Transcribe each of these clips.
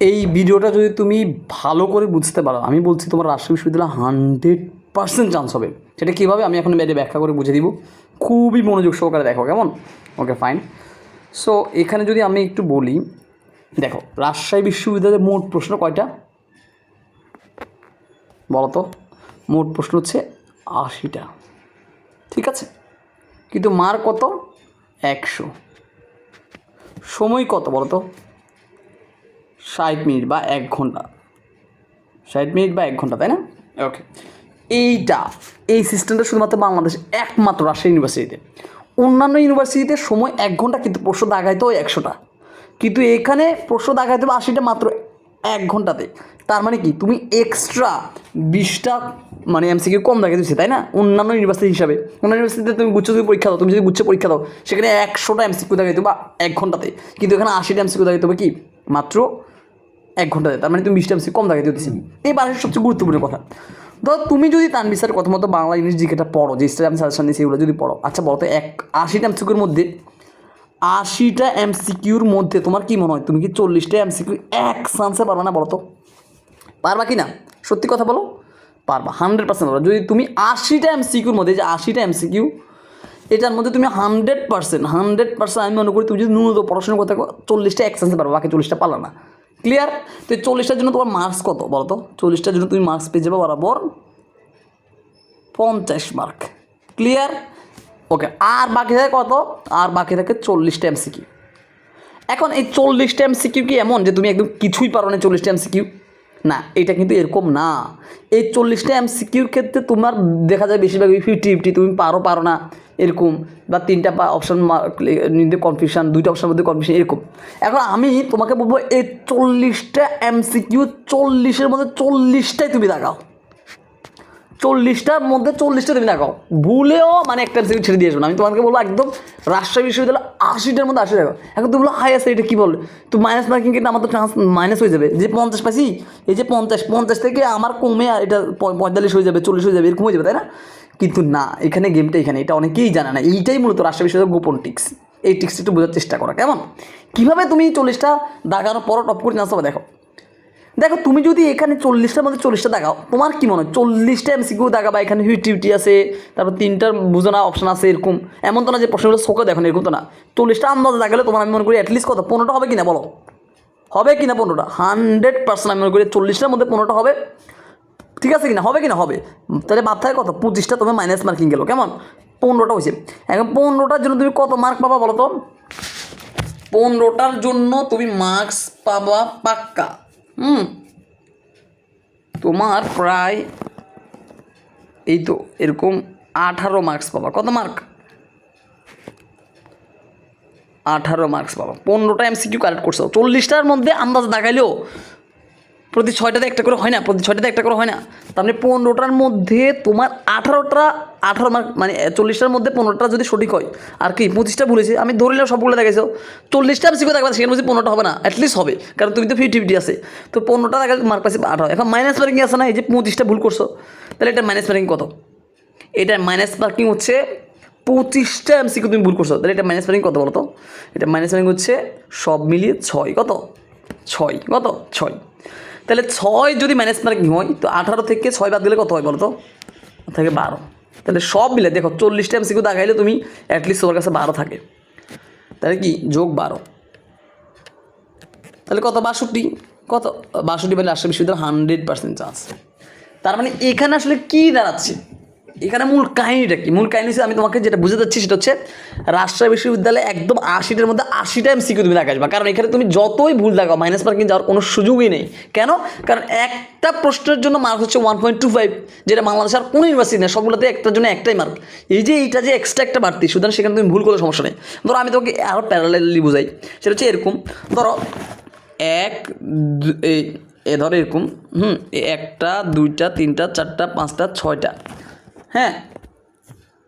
এই ভিডিওটা যদি তুমি ভালো করে বুঝতে পারো, আমি বলছি তোমার রাজশাহী বিশ্ববিদ্যালয় হান্ড্রেড পার্সেন্ট চান্স হবে। সেটা কীভাবে? আমি এখন বাইরে ব্যাখ্যা করে বুঝে দিব। খুবই মনোযোগ সহকারে দেখো, কেমন? ওকে ফাইন সো এখানে যদি আমি একটু বলি, দেখো, রাজশাহী বিশ্ববিদ্যালয়ের মোট প্রশ্ন কয়টা? বলো তো মোট প্রশ্ন হচ্ছে আশিটা। ঠিক আছে? কিন্তু মার কত? একশো। সময় কত বলো তো ষাট মিনিট বা এক ঘণ্টা। ষাট মিনিট বা এক ঘণ্টা, তাই না? ওকে এইটা, এই সিস্টেমটা শুধুমাত্র বাংলাদেশ একমাত্র রাজশাহী ইউনিভার্সিটিতে অন্যান্য ইউনিভার্সিটিতে সময় এক ঘণ্টা, কিন্তু প্রশ্ন দাগাইতে হয় একশোটা। কিন্তু এখানে প্রশ্ন দাগাইতে হবে আশিটা মাত্র এক ঘন্টাতে। তার মানে কি? তুমি এক্সট্রা বিশটা মানে এমসিকিউ কম দাগাই দিচ্ছে তাই না? অন্যান্য ইউনিভার্সিটি হিসাবে। অন্যান্য ইউনিভার্সিটিতে তুমি গুচ্ছ যদি পরীক্ষা দাও, তুমি যদি গুচ্ছে পরীক্ষা দাও, সেখানে একশোটা এমসিকিউ দাগাইতে বা এক ঘন্টাতে। কিন্তু এখানে আশিটা এমসিকিউ দাগাইতে হবে কি? মাত্র এক ঘন্টাতে তার মানে তুমি বিশটা এমসি কম দাগাইতে হতেছি এই বারের সবচেয়ে গুরুত্বপূর্ণ কথা। ধরো তুমি যদি তানবিসার কথা মতো বাংলা ইংলিশ জিকেটা পড়ো, যে স্টেট আমি সাজেশন নিয়েছি এগুলো যদি পড়ো আচ্ছা বলো তো এক আশিটা এমসিকিউর মধ্যে, আশিটা এমসিকিউর মধ্যে তোমার কি মনে হয়? তুমি কি চল্লিশটা এমসিকিউ এক চান্সে পারবে না বলো তো? পারবা কি না? সত্যি কথা বলো, পারবা হান্ড্রেড পার্সেন্ট পারবা। যদি তুমি আশিটা এমসিকিউর মধ্যে যে আশিটা এমসিকিউ এটার মধ্যে তুমি হান্ড্রেড পার্সেন্ট হান্ড্রেড পার্সেন্ট আমি মনে করি তুমি যদি ন্যূনতম পড়াশোনা করতে চল্লিশটা এক চান্সে পারবে, বাকি চল্লিশটা পারলা না। ক্লিয়ার তো চল্লিশটার জন্য তোমার মার্কস কত বলো তো চল্লিশটার জন্য তুমি মার্কস পেয়ে যাবে বরাবর পঞ্চাশ মার্ক ক্লিয়ার ওকে আর বাকি থাকে কত? আর বাকি থাকে চল্লিশটা এমসিকিউ এখন এই চল্লিশটা এমসিকিউ কি এমন যে তুমি একদম কিছুই পারো না চল্লিশটা এমসিকিউ না, এটা কিন্তু এরকম না। এই চল্লিশটা এমসিকিউর ক্ষেত্রে তোমার দেখা যায় বেশিরভাগ ফিফটি ফিফটি তুমি পারো পারো না, এরকম। বা তিনটা অপশন মধ্যে কনফিউশন দুইটা অপশানের মধ্যে কনফিউশন এরকম। এখন আমি তোমাকে বলব, এই চল্লিশটা এমসিকিউ চল্লিশের মধ্যে চল্লিশটাই তুমি দেখাও চল্লিশটার মধ্যে চল্লিশটা তুমি দেখাও। ভুলেও মানে একটা এমসিকিউ ছেড়ে দিয়ে আমি তোমাকে বলব একদম রাজশাহী বিশ্ববিদ্যালয় আশিটার মধ্যে আশি দেখো এখন তুমি বলো হাই এটা কী বল? তো মাইনাস মার্কিং কিন্তু আমার তো চান্স মাইনাস হয়ে যাবে। যে পঞ্চাশ পাইছি, এই যে পঞ্চাশ পঞ্চাশ থেকে আমার কমে আর এটা পঁয়তাল্লিশ হয়ে যাবে, চল্লিশ হয়ে যাবে, এরকম হয়ে যাবে, তাই না? কিন্তু না, এখানে গেমটা এখানে, এটা অনেকেই জানে না। এইটাই মূলত রাজশাহী বিশ্ববিদ্যালয়ের গোপন টিক্স। এই টিক্সটা একটু বোঝার চেষ্টা করা, কেমন? কীভাবে তুমি চল্লিশটা দাগানোর পরও টপ করে চান্স দেখো। দেখো তুমি যদি এখানে চল্লিশটার মধ্যে চল্লিশটা দেখাও তোমার কি মনে হয়? চল্লিশটা এমসিকিউ দেখাবা? এখানে হিউটি হিউটি আছে তারপর তিনটার বুঝোনা অপশন আছে এরকম। এমন তো না যে প্রশ্নগুলো শোকে দেখো না, এরকম তো না। চল্লিশটা আন্দাজে দেখালে তোমার আমি মনে করি অ্যাটলিস্ট কত? পনেরোটা হবে কিনা বলো? হবে কিনা পনেরোটা? হান্ড্রেড পার্সেন্ট আমি মনে করি চল্লিশটার মধ্যে পনেরোটা হবে। ঠিক আছে কিনা? হবে কিনা? হবে। তাহলে মাথায় কত? পঁচিশটা তোমার মাইনাস মার্কিং গেলো কেমন? পনেরোটা হয়েছে। এখন পনেরোটার জন্য তুমি কত মার্ক পাবা বলো তো? পনেরোটার জন্য তুমি মার্কস পাবা পাক্কা। হুম। তোমার প্রায় এই তো এরকম আঠারো মার্কস পাবা। কত মার্ক আঠারো মার্কস পাবা। পনেরোটা এমসিকিউ কালেক্ট করছ। চল্লিশটার মধ্যে আন্দাজ দেখাইলেও প্রতি ছয়টাতে একটা করে হয় না, প্রতি ছয়টাতে একটা করে হয় না। তার মানে পনেরোটার মধ্যে তোমার আঠারোটা, আঠারো মার্ক মানে চল্লিশটার মধ্যে পনেরোটা যদি সঠিক হয়, আর কি পঁচিশটা ভুলেছে আমি ধরিলাম সবগুলো দেখেছ চল্লিশটা আমি শিখে দেখবা, সেখানে বলছি পনেরোটা হবে না অ্যাটলিস্ট হবে, কারণ তুমি তো ফিফটি ফিফটি আছে। তো পনেরোটা দেখা মার্ক পাইছে আঠারো, এখন মাইনাস মার্কিং আছে না, এই যে পঁচিশটা ভুল করছ, তাহলে এটা মাইনাস মার্কিং কত? এটা মাইনাস মার্কিং হচ্ছে পঁচিশটা এমসিকিউ তুমি ভুল করছ, তাহলে এটা মাইনাস মার্কিং কত বলো তো এটা মাইনাস মার্কিং হচ্ছে সব মিলিয়ে ছয়, কত? ছয়, কত? ছয়। তাহলে ছয় যদি মাইনাস মার্কিং হয় তো আঠারো থেকে ছয় বাদ দিলে কত হয় বলো তো থাকে বারো। তাহলে সব মিলে, দেখো, চল্লিশটা এমসিকিউ দেখাইলে তুমি অ্যাটলিস্ট তোমার কাছে বারো থাকে। তাহলে কি? যোগ বারো। তাহলে কত? বাষট্টি। কত? বাষট্টি মানে রাজশাহী বিশ্ববিদ্যালয় হান্ড্রেড পার্সেন্ট চান্স তার মানে এখানে আসলে কী দাঁড়াচ্ছে? এখানে মূল কাহিনীটা কি? মূল কাহিনী হচ্ছে আমি তোমাকে যেটা বুঝে যাচ্ছি সেটা হচ্ছে রাজশাহী বিশ্ববিদ্যালয়ে একদম আশিটার মধ্যে আশিটা এমসিকিউ তুমি দেখাসবা কারণ এখানে তুমি যতই ভুল দেখাও মাইনাস মার্কিং যাওয়ার কোনো সুযোগই নেই। কেন? কারণ একটা প্রশ্নের জন্য মার্ক হচ্ছে ওয়ান পয়েন্ট টু ফাইভ যেটা বাংলাদেশ আর কোনো ইউনিভার্সিটি নেই। সবগুলোতে একটার জন্য একটাই মার্ক এই যে এইটা যে এক্সট্রা একটা বাড়তি, সুতরাং সেখানে তুমি ভুল করলে সমস্যা নেই। ধরো আমি তোমাকে আরও প্যারালালি বুঝাই। সেটা হচ্ছে এরকম, ধরো এক এ ধরো এরকম, হুম একটা, দুইটা, তিনটা, চারটা, পাঁচটা, ছয়টা। হ্যাঁ।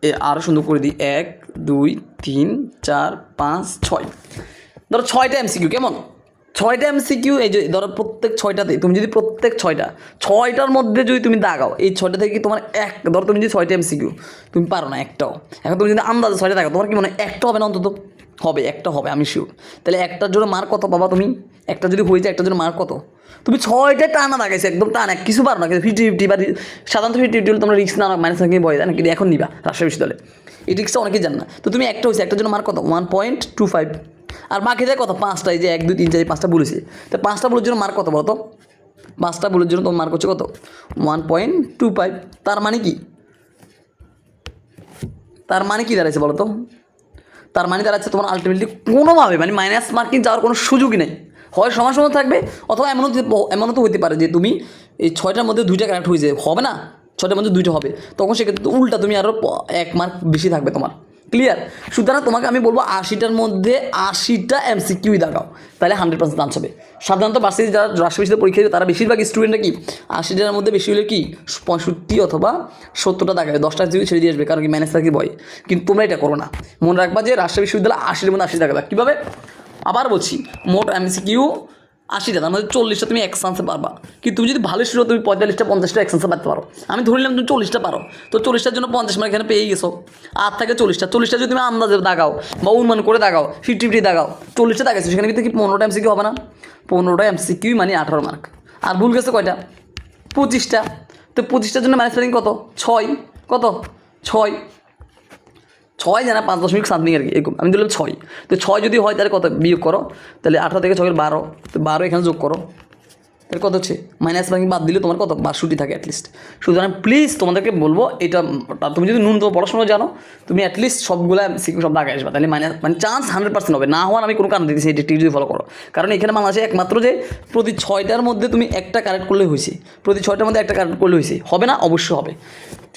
এ আরও সুন্দর করে দিই। এক, দুই, তিন, চার, পাঁচ, ছয়। ধরো ছয়টা এমসিকিউ কেমন? ছয়টা এমসিকিউ এই যে ধরো প্রত্যেক ছয়টাতে, তুমি যদি প্রত্যেক ছয়টা, ছয়টার মধ্যে যদি তুমি দাগাও, এই ছয়টা থেকে তোমার এক, ধরো তুমি যদি ছয়টা এমসিকিউ তুমি পারো না একটাও। এখন তুমি যদি আন্দাজে ছয়টা দাগাও, তোমার কি মনে হয় একটা হবে না অন্তত? হবে, একটা হবে, আমি শিওর তাহলে একটার জন্য মার্ক কত পাবা তুমি? একটা যদি হয়ে যায়, একটার জন্য মার্ক কত? তুমি ছয়টা টানা লাগাইছে একদম টানা কিছু পারো না, কিন্তু ফিফটি ফিফটি বা সাধারণত ফিফটি ফিফটি হলে তোমরা রিক্স না মাইনাস থেকে যায় না কিন্তু এখন নিবা রাজশাহী বিশ্ববিদ্যালয়ে। এই রিক্সটা অনেকেই জান না। তো তুমি একটা হয়েছে, একটার জন্য মার্ক কত? ওয়ান পয়েন্ট টু ফাইভ আর বাকি যায় কত? পাঁচটা এই যে এক, দুই, তিন, চার পাঁচটা বলেছে তো পাঁচটা বলের জন্য মার্ক কত বলো তো? পাঁচটা বলের জন্য তোমার মার্ক হচ্ছে কত? ওয়ান পয়েন্ট টু ফাইভ তার মানে কি? তার মানে কি দাঁড়াচ্ছে বলো তো? তার মানে দাঁড়াচ্ছে তোমার আলটিমেটলি কোনোভাবে মানে মাইনাস মার্কিং যাওয়ার কোনো সুযোগই নেই। হয় সমান সমান থাকবে, অথবা এমনও এমনও তো হতে পারে যে তুমি এই ছয়টার মধ্যে দুইটা কারেক্ট হয়ে যায়। হবে না? ছয়টার মধ্যে দুইটা হবে। তখন সেক্ষেত্রে উল্টা তুমি আরও এক মার্ক বেশি থাকবে তোমার। ক্লিয়ার সুতরাং তোমাকে আমি বলব আশিটার মধ্যে আশিটা এমসিকিউই দেখাও। তাহলে হান্ড্রেড পার্সেন্ট চান্স হবে। সাধারণত বার্ষিক যারা রাষ্ট্রবিষয়ে পরীক্ষা দেবে, তারা বেশিরভাগ স্টুডেন্টরা কি? আশিটার মধ্যে বেশি হলে কি? পঁয়ষট্টি অথবা সত্তরটা দেখাবে। দশটা যদি ছেড়ে দিয়ে আসবে, কারণ কি ম্যানেজ থাকি ভয়। কিন্তু তোমরা এটা করো না। মনে রাখবা যে রাজশাহী বিশ্ববিদ্যালয় আশির মধ্যে আশি দেখাবে কীভাবে? আবার বলছি, মোট এমসিকিউ আশিটা, তার মধ্যে চল্লিশটা তুমি এক চান্সে পারবা। কিন্তু তুমি যদি ভালো স্টুডেন্ট তুমি পঁয়তাল্লিশটা, পঞ্চাশটা এক চান্সে পারতে পারো। আমি ধরে নিলাম তুমি চল্লিশটা পারো। তো চল্লিশটার জন্য পঞ্চাশ মার্ক এখানে পেয়ে গেছো। আর থাকে চল্লিশটা। চল্লিশটা যদি তুমি আন্দাজে দাগাও বা অনুমান করে দাগাও ফিফটি ফিফটি দাগাও, চল্লিশটা দাগাইছো সেখানে কিন্তু কি পনেরোটা এমসিকিউ হবে না? পনেরোটা এমসিকিউ মানে আঠারো মার্ক আর ভুল গেছে কয়টা? পঁচিশটা। তো পঁচিশটার জন্য ম্যানেজ কত? ছয়। কত? ছয়। ছয় জানা পাঁচ দশমিক সাত সামথিং আর কি, এরকম। আমি দিলাম ছয়। তো ছয় যদি হয় তাহলে কত বিয়োগ করো? তাহলে আঠারো থেকে ছয়ের বারো। তো বারো এখানে যোগ করো। তাহলে কত হচ্ছে? মাইনাস মার্কিং বাদ দিলে তোমার কত? বাষট্টি থাকে অ্যাটলিস্ট সুতরাং প্লিজ তোমাদেরকে বলব, এটা তুমি যদি ন্যূনতম পড়াশোনা জানো, তুমি অ্যাটলিস্ট সবগুলা সিকিউ সব দাগে আসবে। তাহলে মাইনাস মানে চান্স হান্ড্রেড পার্সেন্ট হবে। না হওয়ার আমি কোনো কারণ দিতেছি এটি যদি ফলো করো। কারণ এখানে বাংলাদেশে একমাত্র যে প্রতি ছয়টার মধ্যে তুমি একটা কারেক্ট করলে হয়েছে। প্রতি ছয়টার মধ্যে একটা কারেক্ট করলে হয়েছে। হবে না? অবশ্যই হবে।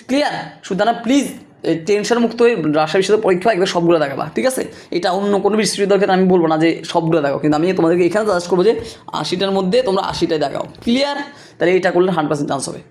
ক্লিয়ার সুতরাং প্লিজ টেনশন মুক্ত হয়ে রাজশাহী বিশ্ববিদ্যালয় পরীক্ষা একদম সবগুলো দেখাবা, ঠিক আছে? এটা অন্য কোনো বিশ্ববিদ্যালয়ের ক্ষেত্রে আমি বলব না যে সবগুলো দেখাও, কিন্তু আমি তোমাদেরকে এখানে সাজেস্ট করব যে আশিটার মধ্যে তোমরা আশিটাই দেখাও। ক্লিয়ার তাহলে এটা করলে হান্ড্রেড পার্সেন্ট চান্স হবে।